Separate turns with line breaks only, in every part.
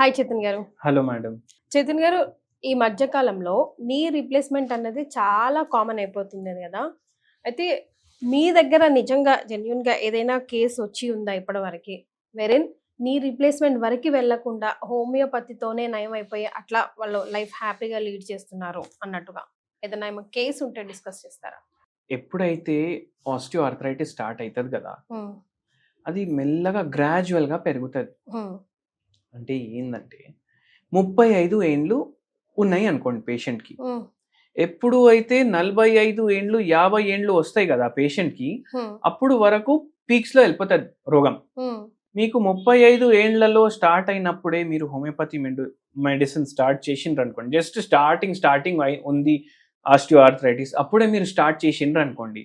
Hi Chetan గారు.
Hello madam
Chetan గారు ఈ మధ్య కాలంలో నీ రీప్లేస్మెంట్ అన్నది చాలా కామన్ అయిపోతుంది కదా. అయితే మీ దగ్గర నిజంగా జెన్యున్గా ఏదైనా కేసు వచ్చి ఉందా ఇప్పటి వరకు వెరెన్ నీ రీప్లేస్మెంట్ వరకు వెళ్ళకుండా హోమియోపతితోనే నయం అయిపోయి అట్లా వాళ్ళు లైఫ్ హ్యాపీగా లీడ్ చేస్తున్నారు అన్నట్టుగా. ఏదైనా ఏమో కేసు ఉంటే డిస్కస్ చేస్తారా?
ఎప్పుడైతే ఆస్టియో ఆర్థరైటిస్ స్టార్ట్ అవుతుంది కదా అది మెల్లగా గ్రాడ్యువల్గా పెరుగుతుంది.
హ్మ్,
అంటే ఏంటంటే ముప్పై ఐదు ఏండ్లు ఉన్నాయి అనుకోండి పేషెంట్కి. ఎప్పుడు అయితే నలభై ఐదు ఏండ్లు యాభై ఏండ్లు వస్తాయి కదా పేషెంట్కి అప్పుడు వరకు పీక్స్లో వెళ్ళిపోతుంది రోగం. మీకు ముప్పై ఐదు ఏండ్లలో స్టార్ట్ అయినప్పుడే మీరు హోమియోపతి మెడి మెడిసిన్ స్టార్ట్ చేసిండ్రు అనుకోండి. జస్ట్ స్టార్టింగ్ స్టార్టింగ్ ఉంది ఆస్టియో ఆర్థరైటిస్ అప్పుడే మీరు స్టార్ట్ చేసిండ్రు అనుకోండి.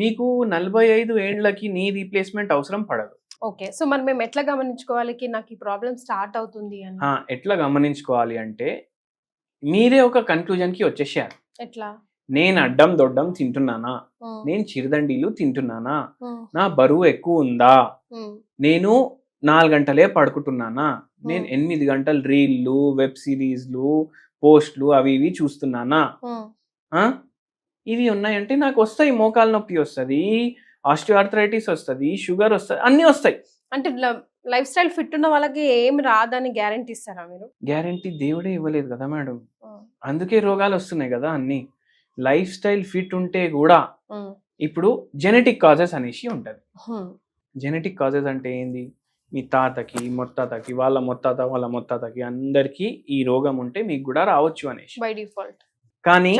మీకు నలభై ఐదు ఏండ్లకి నీ రీప్లేస్మెంట్ అవసరం పడదు.
ఓకే. సో మరి మేము ఎట్లా గమనించుకోవాలి నాకు ఈ ప్రాబ్లం స్టార్ట్ అవుతుంది అని?
ఎట్లా గమనించుకోవాలి అంటే మీరే ఒక కన్క్లూజన్కి వచ్చేసారు.
ఎట్లా?
నేను అడ్డం దొడ్డం తింటున్నానా? నేను చిరుదండీలు తింటున్నానా? నా బరువు ఎక్కువ ఉందా? నేను నాలుగు గంటలే పడుకుంటున్నానా? నేను. ఎనిమిది గంటలు రీల్లు వెబ్ సిరీస్లు పోస్ట్లు అవి ఇవి చూస్తున్నానా? ఇవి ఉన్నాయంటే నాకు వస్తాయి మోకాలు నొప్పి వస్తుంది. ఆస్టియోఆర్థరైటిస్ వస్తుంది షుగర్ వస్తుంది అన్నీ వస్తాయి.
అంటే లైఫ్ స్టైల్ ఫిట్ ఉన్న వాళ్ళకి ఏం రాదని గ్యారంటీ ఇస్తారా మీరు?
గ్యారంటీ దేవుడే ఇవ్వలేదు కదా మేడం. అందుకే రోగాలు వస్తున్నాయి కదా అన్ని. లైఫ్ స్టైల్ ఫిట్ ఉంటే కూడా ఇప్పుడు జెనెటిక్ కాజెస్ అనేసి ఉంటుంది. జెనెటిక్ కాజెస్ అంటే ఏంది? మీ తాతకి మొత్తాతకి వాళ్ళ మొత్తాత వాళ్ళ మొత్తాతకి అందరికీ ఈ రోగం ఉంటే మీకు కూడా రావచ్చు అనేసి.
By default.
కానీ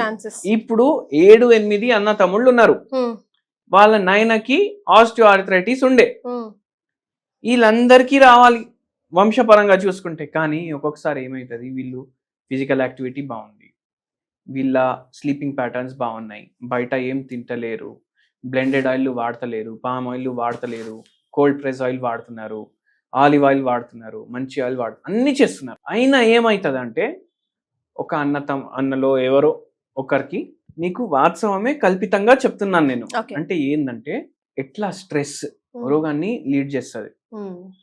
ఇప్పుడు ఏడు ఎనిమిది అన్న తమ్ముళ్ళు ఉన్నారు. వాళ్ళ నాయనకి ఆర్థరైటిస్ ఉండే. వీళ్ళందరికీ రావాలి. వంశపరంగా చూసుకుంటే కానీ ఒక్కొక్కసారి ఏమవుతుంది వీళ్ళు ఫిజికల్ యాక్టివిటీ బాగుంది. వీళ్ళ స్లీపింగ్ ప్యాటర్న్స్ బాగున్నాయి. బయట ఏం తింటలేరు. బ్లెండెడ్ ఆయిల్ వాడతలేరు. పామ్ ఆయిల్ వాడతలేరు. కోల్డ్ ప్రెస్ ఆయిల్ వాడుతున్నారు. ఆలివ్ ఆయిల్ వాడుతున్నారు. మంచి ఆయిల్ వాడు అన్ని చేస్తున్నారు. అయినా ఏమవుతుందంటే ఒక అన్న తమ్ అన్నలో ఎవరో ఒకరికి నీకు వాస్తవమే కల్పితంగా చెప్తున్నాను నేను. అంటే ఏంటంటే ఎట్లా స్ట్రెస్ రోగాన్ని లీడ్ చేస్తుంది.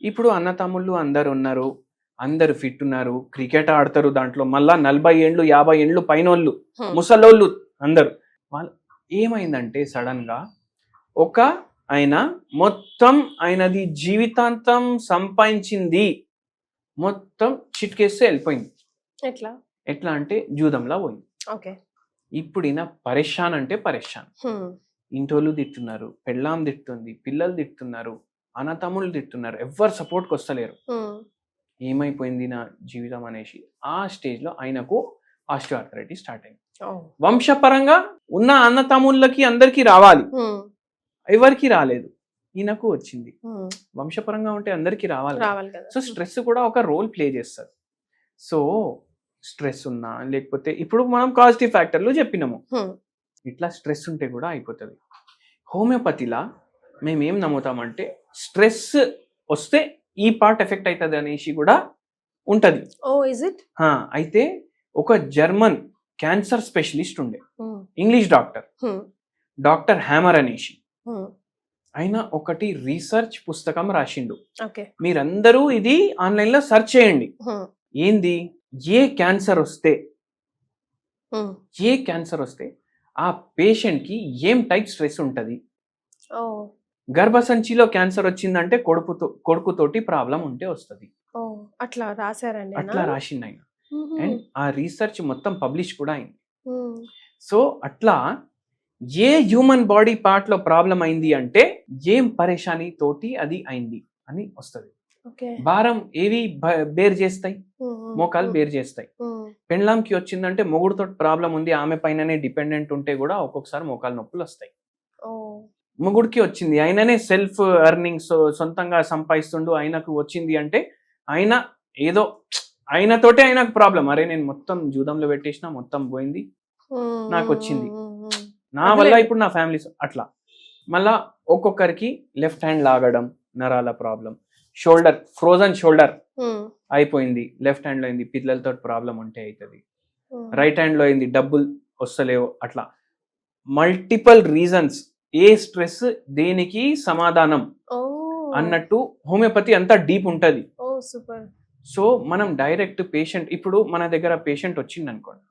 ఇప్పుడు అన్న తమ్ముళ్ళు అందరు ఉన్నారు అందరు ఫిట్ ఉన్నారు క్రికెట్ ఆడతారు దాంట్లో మళ్ళా నలభై ఏండ్లు యాభై ఏండ్లు పైన వాళ్ళు ముసలోళ్ళు అందరు. వాళ్ళు ఏమైందంటే సడన్గా ఒక ఆయన మొత్తం ఆయనది జీవితాంతం సంపాదించింది మొత్తం చిట్కేస్తే వెళ్ళిపోయింది.
ఎట్లా?
ఎట్లా అంటే జూదంలా పోయింది.
ఓకే.
ఇప్పుడు ఈయన పరేషాన్ అంటే పరేషాన్. ఇంటోళ్ళు తిట్టున్నారు పెళ్ళాం తిట్టుంది పిల్లలు తిట్టున్నారు అన్నతమ్ముళ్ళు తిట్టున్నారు ఎవ్వరు సపోర్ట్కి వస్తలేరు. ఏమైపోయింది నా జీవితం అనేసి ఆ స్టేజ్లో ఆయనకు ఆస్టియోఆర్థరైటిస్ స్టార్ట్ అయింది. వంశపరంగా ఉన్న అన్న తమ్ముళ్ళకి అందరికీ రావాలి. ఎవరికి రాలేదు. ఈయనకు వచ్చింది. వంశపరంగా ఉంటే అందరికీ రావాలి సో స్ట్రెస్ కూడా ఒక రోల్ ప్లే చేస్తుంది. సో స్ట్రెస్ ఉన్నా లేకపోతే ఇప్పుడు మనం పాజిటివ్ ఫ్యాక్టర్లు చెప్పినాము. ఇట్లా స్ట్రెస్ ఉంటే కూడా అయిపోతుంది. హోమియోపతిలా మేము ఏం నమ్ముతామంటే స్ట్రెస్ వస్తే ఈ పార్ట్ ఎఫెక్ట్ అవుతుంది అనేసి కూడా ఉంటుంది.
Oh is it?
అయితే ఒక జర్మన్ క్యాన్సర్ స్పెషలిస్ట్ ఉండే. English doctor. డాక్టర్ హ్యామర్ అనేసి. ఆయన ఒకటి రీసెర్చ్ పుస్తకం రాసిండు.
ఓకే.
మీరందరూ ఇది ఆన్లైన్లో సెర్చ్ చేయండి. ఏంది? ఏ క్యాన్సర్ వస్తే ఏ క్యాన్సర్ వస్తే ఆ పేషెంట్కి ఏం టైప్ స్ట్రెస్ ఉంటుంది? గర్భసంచిలో క్యాన్సర్ వచ్చిందంటే కొడుకుతో కొడుకుతోటి ప్రాబ్లం ఉంటే వస్తుంది.
అట్లా రాశారండి
అట్లా రాసిండు ఆయన అండ్ ఆ రీసెర్చ్ మొత్తం పబ్లిష్ కూడా అయింది. సో అట్లా ఏ హ్యూమన్ బాడీ పార్ట్లో ప్రాబ్లం అయింది అంటే ఏం పరేషాని తోటి అది అయింది అని వస్తుంది. భారం ఏవి బేర్ చేస్తాయి? మోకాలు బేర్ చేస్తాయి. పెండ్లాంకి వచ్చిందంటే మొగుడుతో ప్రాబ్లం ఉంది ఆమె పైననే డిపెండెంట్ ఉంటే కూడా ఒక్కొక్కసారి మోకాలు నొప్పులు వస్తాయి. మొగుడికి వచ్చింది ఆయననే సెల్ఫ్ ఎర్నింగ్ సొంతంగా సంపాదిస్తుండు ఆయనకు వచ్చింది అంటే ఆయన ఏదో ఆయనతోటే ఆయనకు ప్రాబ్లం. అరే నేను మొత్తం జూదంలో పెట్టేసిన మొత్తం పోయింది నాకు వచ్చింది. నా వల్ల ఇప్పుడు నా ఫ్యామిలీ అట్లా. మళ్ళా ఒక్కొక్కరికి లెఫ్ట్ హ్యాండ్ లాగడం నరాల ప్రాబ్లం. షోల్డర్ ఫ్రోజన్ షోల్డర్ అయిపోయింది. లెఫ్ట్ హ్యాండ్లో అయింది. పిల్లలతో ప్రాబ్లం ఉంటే అవుతుంది రైట్ హ్యాండ్లో అయింది. డబ్బులు వస్తలేవు. అట్లా. Multiple reasons. ఏ స్ట్రెస్ దేనికి సమాధానం అన్నట్టు హోమియోపతి అంతా డీప్ ఉంటది. సో మనం డైరెక్ట్ పేషెంట్ ఇప్పుడు మన దగ్గర పేషెంట్ వచ్చింది అనుకోండి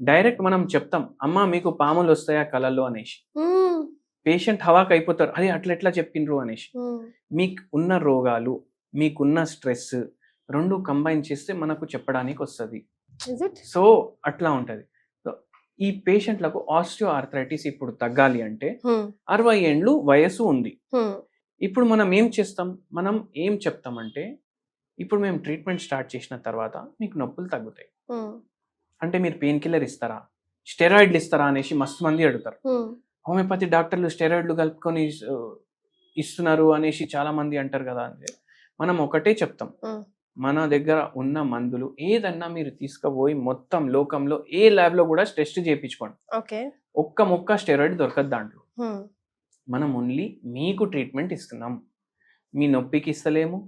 డైరెక్ట్ మనం చెప్తాం అమ్మా మీకు పాములు వస్తాయా కళల్లో అనేసి. పేషెంట్ హవాక్ అయిపోతారు అది అట్లా ఎట్లా చెప్పిండ్రు అనేసి. మీకు ఉన్న రోగాలు మీకున్న స్ట్రెస్ రెండు కంబైన్ చేస్తే మనకు చెప్పడానికి వస్తుంది. సో అట్లా ఉంటుంది. సో ఈ పేషెంట్లకు ఆస్టియో ఆర్థరైటిస్ ఇప్పుడు తగ్గాలి అంటే అరవై ఏండ్లు వయసు ఉంది. ఇప్పుడు మనం ఏం చేస్తాం? మనం ఏం చెప్తామంటే ఇప్పుడు మేము ట్రీట్మెంట్ స్టార్ట్ చేసిన తర్వాత మీకు నొప్పులు తగ్గుతాయి. అంటే మీరు పెయిన్ కిల్లర్ ఇస్తారా? స్టెరాయిడ్లు ఇస్తారా అనేసి మస్తు మంది అడుగుతారు. హోమియోపతి డాక్టర్లు స్టెరాయిడ్లు కలుపుకొని ఇస్తున్నారు అనేసి చాలా మంది అంటారు కదా అంటే మనం ఒకటే చెప్తాం. మన దగ్గర ఉన్న మందులు ఏదన్నా మీరు తీసుకుపోయి మొత్తం లోకంలో ఏ ల్యాబ్లో కూడా టెస్ట్ చేయించుకోండి. ఒక్క ముక్క స్టెరాయిడ్ దొరకదు దాంట్లో. మనం ఓన్లీ మీకు ట్రీట్మెంట్ ఇస్తున్నాం. మీ నొప్పికి ఇస్తలేము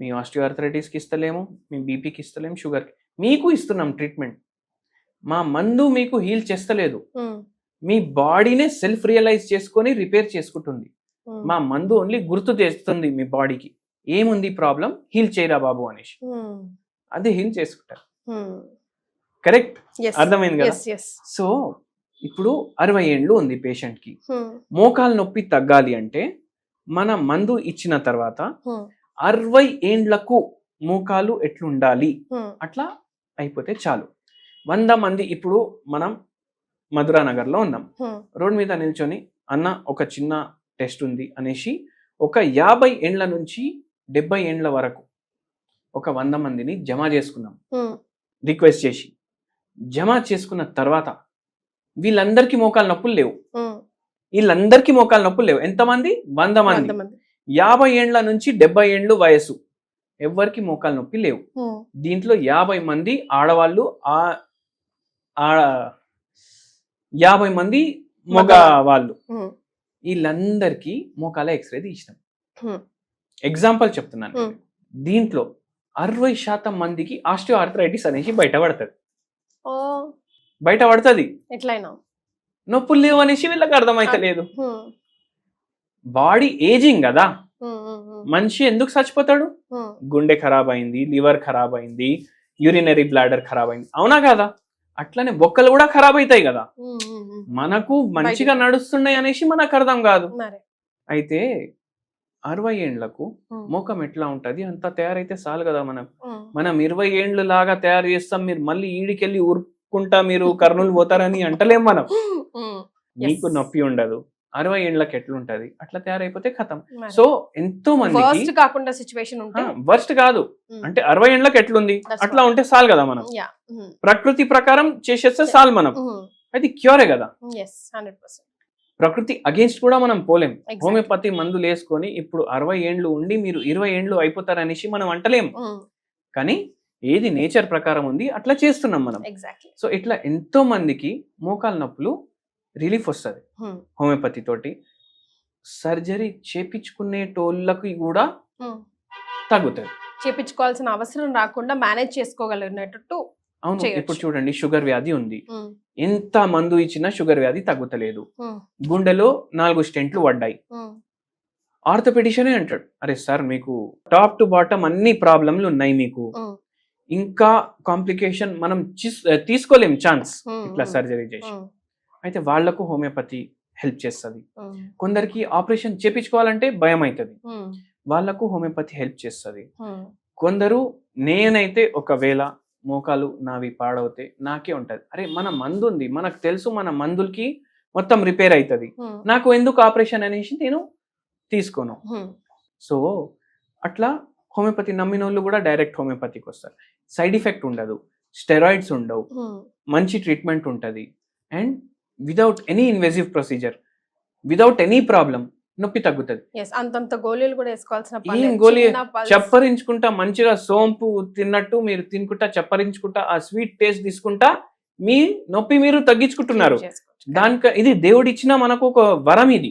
మీ ఆస్టియోఆర్థరైటిస్కి ఇస్తలేము మీ బీపీకి ఇస్తలేము షుగర్కి. మీకు ఇస్తున్నాం ట్రీట్మెంట్. మా మందు మీకు హీల్ చేస్తలేదు. మీ బాడీనే సెల్ఫ్ రియలైజ్ చేసుకొని రిపేర్ చేసుకుంటుంది. మా మందు ఓన్లీ గుర్తు తెస్తుంది మీ బాడీకి. ఏముంది ప్రాబ్లం హీల్ చేయరా బాబు అనేసి. అది హీల్ చేసుకుంటారు. కరెక్ట్ అర్థమైంది కదా? సో ఇప్పుడు అరవై ఏండ్లు ఉంది పేషెంట్కి. మోకాలు నొప్పి తగ్గాలి అంటే మన మందు ఇచ్చిన తర్వాత అరవై ఏండ్లకు మోకాలు ఎట్లుండాలి? అట్లా అయిపోతే చాలు. వంద మంది ఇప్పుడు మనం మధురా నగర్లో ఉన్నాం రోడ్ మీద నిల్చొని అన్న ఒక చిన్న టెస్ట్ ఉంది అనేసి ఒక యాభై ఏండ్ల నుంచి డెబ్బై ఏండ్ల వరకు ఒక వంద మందిని జమ చేసుకున్నాం. రిక్వెస్ట్ చేసి. జమ చేసుకున్న తర్వాత వీళ్ళందరికీ మోకాలు నొప్పులు లేవు. వీళ్ళందరికీ మోకాలు నొప్పులు లేవు. ఎంతమంది వంద మంది. యాభై ఏండ్ల నుంచి డెబ్బై ఏండ్లు వయసు ఎవ్వరికి మోకాలు నొప్పి లేవు. దీంట్లో యాభై మంది ఆడవాళ్ళు ఆ ఆ- యాభై మంది మగ వాళ్ళు వీళ్ళందరికీ మోకాల ఎక్స్రే తీసినాం. ఎగ్జాంపుల్ చెప్తున్నాను. దీంట్లో అరవై శాతం మందికి ఆస్టియో ఆర్థరైటిస్ అనేసి బయటపడుతుంది.
ఓ.
బయటపడుతుంది.
ఎట్లయినా.
నొప్పులు లేవు అనేసి వీళ్ళకి అర్థమైతలేదు. బాడీ ఏజింగ్ కదా. మనిషి ఎందుకు చచ్చిపోతాడు? గుండె ఖరాబ్ అయింది లివర్ ఖరాబ్ అయింది యూరినరీ బ్లాడర్ ఖరాబ్ అయింది. అవునా కదా? అట్లనే బొక్కలు కూడా ఖరాబ్ అవుతాయి కదా. మనకు మంచిగా నడుస్తున్నాయి అనేసి మనకు అర్థం కాదు. అయితే అరవై ఏండ్లకు ముఖం ఎట్లా ఉంటది? అంత తయారైతే చాలు కదా మనం. మనం ఇరవై ఏండ్లు లాగా తయారు చేస్తాం మీరు మళ్ళీ ఈడికెళ్ళి ఊరుకుంటా మీరు కర్నూలు పోతారని అంటలేం మనం. మీకు నొప్పి ఉండదు. అరవై ఏండ్లకి ఎట్లుంటది అట్లా తయారైపోతే కథం. సో ఎంతో
వర్స్ట్ కాకుండా సిచ్యువేషన్
వర్స్ట్ కాదు. అంటే అరవై ఏండ్లకి ఎట్లుంది అట్లా ఉంటే చాలు కదా మనం. ప్రకృతి ప్రకారం చేసేస్తే చాలు మనం. అది క్యూరే కదా. ప్రకృతి అగేన్స్ట్ కూడా మనం పోలేం. హోమియోపతి మందులు వేసుకొని ఇప్పుడు అరవై ఏండ్లు ఉండి మీరు ఇరవై ఏండ్లు అయిపోతారనేసి మనం అంటలేం. కానీ ఏది నేచర్ ప్రకారం ఉంది అట్లా చేస్తున్నాం మనం. సో ఇట్లా ఎంతో మందికి మోకాలు నొప్పులు రిలీఫ్ వస్తుంది. హోమియోపతి తోటి. సర్జరీ చేపించుకునేటోళ్ళకి కూడా తగ్గుతుంది.
చేపించుకోవాల్సిన అవసరం రాకుండా మేనేజ్ చేసుకోగలిగినట్టు
అవును. ఇప్పుడు చూడండి షుగర్ వ్యాధి ఉంది. ఎంత మందు ఇచ్చినా షుగర్ వ్యాధి తగ్గుతలేదు. గుండెలో నాలుగు స్టెంట్లు పడ్డాయి. ఆర్థోపెడిషనే అంటాడు. అరే సార్ మీకు టాప్ టు బాటమ్ అన్ని ప్రాబ్లంలు ఉన్నాయి మీకు. ఇంకా కాంప్లికేషన్ మనం చిస్- తీసుకోలేం ఛాన్స్ ఇట్లా సర్జరీ చేసి. అయితే వాళ్ళకు హోమియోపతి హెల్ప్ చేస్తుంది. కొందరికి ఆపరేషన్ చేపించుకోవాలంటే భయం అవుతుంది వాళ్ళకు హోమియోపతి హెల్ప్ చేస్తుంది. కొందరు నేనైతే ఒకవేళ మోకాలు నావి పాడవుతే నాకే ఉంటది. అరే మన మందు ఉంది మనకు తెలుసు మన మందులకి మొత్తం రిపేర్ అవుతుంది నాకు ఎందుకు ఆపరేషన్ అనేసి నేను తీసుకోను. సో అట్లా హోమియోపతి నమ్మిన వాళ్ళు కూడా డైరెక్ట్ హోమియోపతికి వస్తారు. సైడ్ ఎఫెక్ట్ ఉండదు. స్టెరాయిడ్స్ ఉండవు. మంచి ట్రీట్మెంట్ ఉంటుంది. And without any invasive procedure without any problem నొప్పి తగ్గుతుంది.
అంతంత గోళీలు కూడా వేసుకోవాల్సిన పని
ఏం. గోళీ? చప్పరించుకుంటా మంచిగా సోంపు తిన్నట్టు మీరు తినుకుంటా చప్పరించుకుంటా ఆ స్వీట్ టేస్ట్ తీసుకుంటా మీ నొప్పి మీరు తగ్గించుకుంటున్నారు. దానికి ఇది దేవుడిచ్చిన మనకు ఒక వరం ఇది.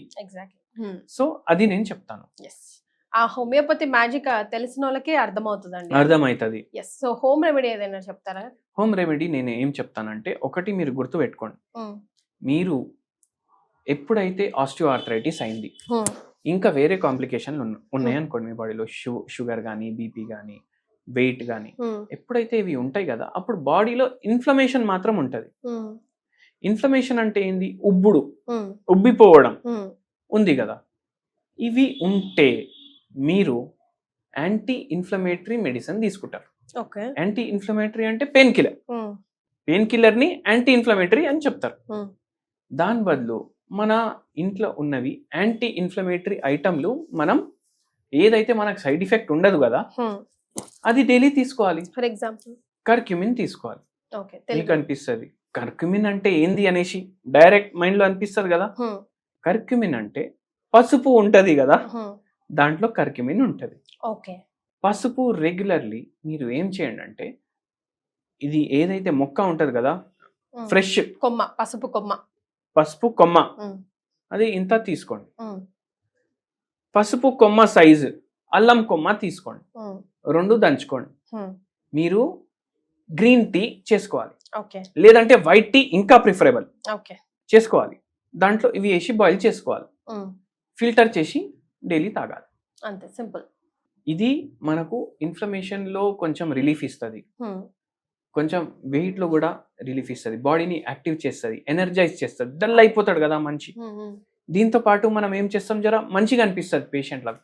సో అది నేను చెప్తాను.
ఆ హోమియోపతి మ్యాజిక్ తెలిసిన వాళ్ళకే అర్థమవుతుందండి.
అర్థమవుతుంది
సో హోమ్ రెమెడీ ఏదైనా చెప్తారా?
హోమ్ రెమెడీ నేను ఏం చెప్తానంటే ఒకటి మీరు గుర్తు పెట్టుకోండి మీరు ఎప్పుడైతే ఆస్టియో ఆర్థరైటిస్ అయింది ఇంకా వేరే కాంప్లికేషన్లు ఉన్న- ఉన్నాయి అనుకోండి మీ బాడీలో షు షుగర్ కానీ బీపీ కానీ వెయిట్ కానీ ఎప్పుడైతే ఇవి ఉంటాయి కదా అప్పుడు బాడీలో ఇన్ఫ్లమేషన్ మాత్రం ఉంటుంది. ఇన్ఫ్లమేషన్ అంటే ఏంది? ఉబ్బుడు. ఉబ్బిపోవడం ఉంది కదా. ఇవి ఉంటే మీరు యాంటీ ఇన్ఫ్లమేటరీ మెడిసిన్ తీసుకుంటారు.
ఓకే.
యాంటీ ఇన్ఫ్లమేటరీ అంటే పెయిన్ కిల్లర్ పెయిన్ కిల్లర్ని యాంటీ ఇన్ఫ్లమేటరీ అని చెప్తారు. దాని బదులు మన ఇంట్లో ఉన్నవి యాంటీ ఇన్ఫ్లమేటరీ ఐటమ్లు మనం ఏదైతే మనకు సైడ్ ఎఫెక్ట్ ఉండదు కదా
ఉమ్.
అది డైలీ తీసుకోవాలి.
ఫర్ ఎగ్జాంపుల్
కర్క్యూమిన్ తీసుకోవాలి.
ఓకే
మీకు అనిపిస్తుంది. కర్క్యూమిన్ అంటే ఏంది అనేసి డైరెక్ట్ మైండ్లో అనిపిస్తుంది కదా. కర్క్యూమిన్ అంటే పసుపు ఉంటది కదా.
ఉమ్,
దాంట్లో కర్క్యూమిన్ ఉంటది.
ఓకే
పసుపు రెగ్యులర్లీ మీరు ఏం చేయండి అంటే ఇది ఏదైతే మొక్క ఉంటది కదా ఫ్రెష్
కొమ్మ పసుపు కొమ్మ.
పసుపు కొమ్మ. అది ఇంత తీసుకోండి. పసుపు కొమ్మ సైజు అల్లం కొమ్మ తీసుకోండి. రెండు దంచుకోండి. మీరు గ్రీన్ టీ చేసుకోవాలి.
ఓకే.
లేదంటే వైట్ టీ ఇంకా ప్రిఫరబుల్.
ఓకే.
చేసుకోవాలి. దాంట్లో ఇవి వేసి బాయిల్ చేసుకోవాలి. ఫిల్టర్ చేసి డైలీ తాగాలి.
అంతే సింపుల్.
ఇది మనకు ఇన్ఫ్లమేషన్లో కొంచెం రిలీఫ్ ఇస్తుంది. కొంచెం వెయిట్లో కూడా రిలీఫ్ ఇస్తుంది. బాడీని యాక్టివ్ చేస్తుంది ఎనర్జైజ్ చేస్తుంది. డల్ అయిపోతాడు కదా మంచి దీంతో పాటు మనం ఏం చేస్తాం జర? మంచిగా అనిపిస్తుంది పేషెంట్లకు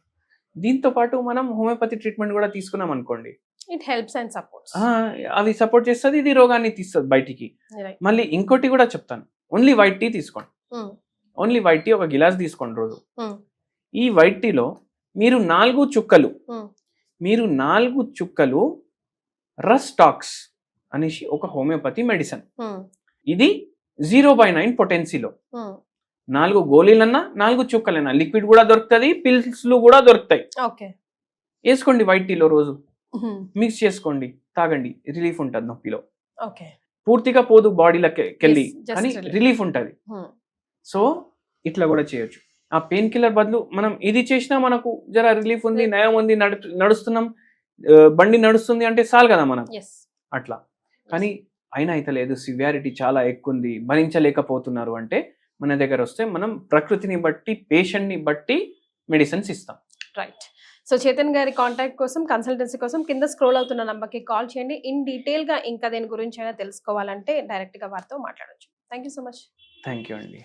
దీంతో పాటు మనం హోమియోపతి ట్రీట్మెంట్ కూడా తీసుకున్నాం అనుకోండి.
ఇట్ హెల్ప్స్ అండ్ సపోర్ట్స్
ఆ, అవి సపోర్ట్ చేస్తుంది ఇది రోగాన్ని తీస్తుంది బయటికి. మళ్ళీ ఇంకోటి కూడా చెప్తాను. ఓన్లీ వైట్ టీ తీసుకోండి. ఓన్లీ వైట్ టీ ఒక గిలాస్ తీసుకోండి రోజు. ఈ వైట్ టీలో మీరు నాలుగు చుక్కలు మీరు నాలుగు చుక్కలు రస్టాక్స్ అనేసి ఒక హోమియోపతి మెడిసిన్. ఇది జీరో బై నైన్ పొటెన్సీలో. నాలుగు గోళీలన్నా నాలుగు చుక్కలన్నా లిక్విడ్ కూడా దొరుకుతుంది పిల్స్లు కూడా దొరుకుతాయి. వేసుకోండి వైట్ టీలో రోజు. మిక్స్ చేసుకోండి తాగండి రిలీఫ్ ఉంటుంది నొప్పిలో. పూర్తిగా పోదు బాడీలోకి వెళ్ళి
Yes, just
కానీ. రిలీఫ్ ఉంటుంది. సో ఇట్లా కూడా చేయొచ్చు. ఆ పెయిన్ కిల్లర్ బదులు మనం ఇది చేసినా మనకు జర రిలీఫ్ ఉంది. నయం ఉంది నడు నడుస్తున్నాం బండి నడుస్తుంది అంటే చాలు కదా మనం
ఎస్
అట్లా. కానీ అయినా అయితే లేదు. సివియారిటీ చాలా ఎక్కువ ఉంది భరించలేకపోతున్నారు అంటే మన దగ్గర వస్తే మనం ప్రకృతిని బట్టి పేషెంట్ని బట్టి మెడిసిన్స్ ఇస్తాం.
రైట్ సో చేతన్ గారి కాంటాక్ట్ కోసం కన్సల్టెన్సీ కోసం కింద స్క్రోల్ అవుతున్న నంబర్కి కాల్ చేయండి. ఇన్ డీటెయిల్గా ఇంకా దేని గురించి అయినా తెలుసుకోవాలంటే డైరెక్ట్గా వారితో మాట్లాడొచ్చు. Thank you so much
thank you అండి.